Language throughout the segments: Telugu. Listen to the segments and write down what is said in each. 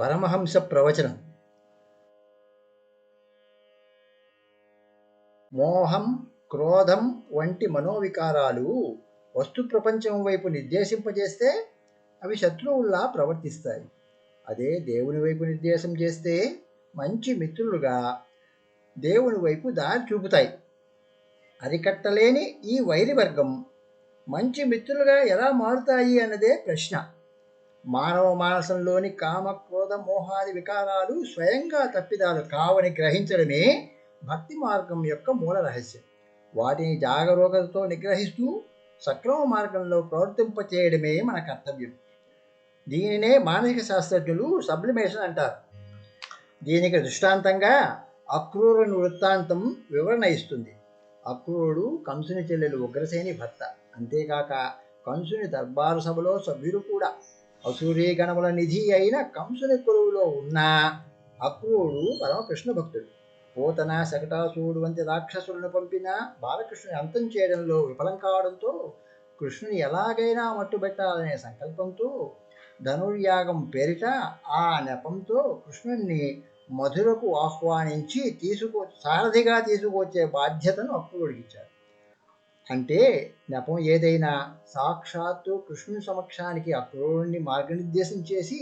పరమహంస ప్రవచనం. మోహం క్రోధం వంటి మనోవికారాలు వస్తు ప్రపంచం వైపు నిర్దేశింపజేస్తే అవి శత్రువుల్లా ప్రవర్తిస్తాయి. అదే దేవుని వైపు నిర్దేశం చేస్తే మంచి మిత్రులుగా దేవుని వైపు దారి చూపుతాయి. అరికట్టలేని ఈ వైరి వర్గం మంచి మిత్రులుగా ఎలా మారుతాయి అన్నదే ప్రశ్న. మానవ మానసంలోని కామ క్రోధ మోహాది వికారాలు స్వయంగా తప్పిదాలు కావని గ్రహించడమే భక్తి మార్గం యొక్క మూల రహస్యం. వాటిని జాగరూకతతో నిగ్రహిస్తూ సక్రమ మార్గంలో ప్రవర్తింపచేయడమే మన కర్తవ్యం. దీనినే మానసిక శాస్త్రజ్ఞులు సబ్లిమేషన్ అంటారు. దీనికి దృష్టాంతంగా అక్రూరుని వృత్తాంతం వివరణ ఇస్తుంది. అక్రూరుడు కంసుని చెల్లెలు ఉగ్రసేని భర్త. అంతేకాక కంసుని దర్బారు సభలో సభ్యుడు కూడా. అసూరీగణముల నిధి అయిన కంసుని కొలువులో ఉన్న అక్రూరుడు పరమకృష్ణ భక్తుడు. పోతన శకటాసురుడు వంటి రాక్షసులను పంపిన బాలకృష్ణుని అంతం చేయడంలో విఫలం కావడంతో కృష్ణుని ఎలాగైనా మట్టుబెట్టాలనే సంకల్పంతో ధనుర్యాగం పేరిట ఆ నెపంతో కృష్ణుణ్ణి మధురకు ఆహ్వానించి తీసుకు సారథిగా తీసుకొచ్చే బాధ్యతను అక్రూరుడికిచ్చాడు. అంటే నెపం ఏదైనా సాక్షాత్తు కృష్ణుని సమక్షానికి అక్రూరుణ్ణి మార్గనిర్దేశం చేసి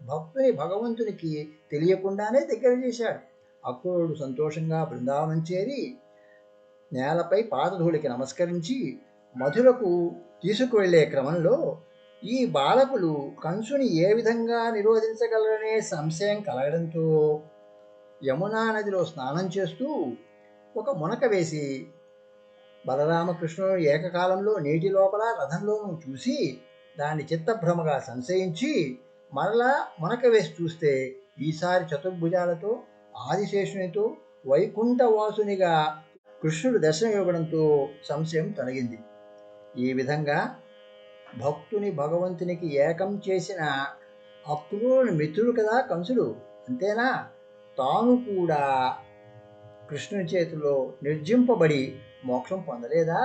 భక్తుని భగవంతునికి తెలియకుండానే దగ్గర చేశాడు. అక్రూరుడు సంతోషంగా బృందావనం చేరి నేలపై పాదధూళికి నమస్కరించి మధురకు తీసుకువెళ్ళే క్రమంలో ఈ బాలకులు కంసుని ఏ విధంగా నిరోధించగలరనే సంశయం కలగడంతో యమునా నదిలో స్నానం చేస్తూ ఒక మునక వేసి బలరామకృష్ణుడు ఏకకాలంలో నీటి లోపల రథంలోనూ చూసి దాన్ని చిత్తభ్రమగా సంశయించి మరలా మునక వేసి చూస్తే ఈసారి చతుర్భుజాలతో ఆదిశేషునితో వైకుంఠవాసునిగా కృష్ణుడు దర్శనం ఇవ్వడంతో సంశయం తొలగింది. ఈ విధంగా భక్తుని భగవంతునికి ఏకం చేసిన అక్రూరుని మిత్రుడు కదా కంసుడు. అంతేనా? తాను కూడా కృష్ణుని చేతిలో నిర్జింపబడి మోక్షం పొందలేదా?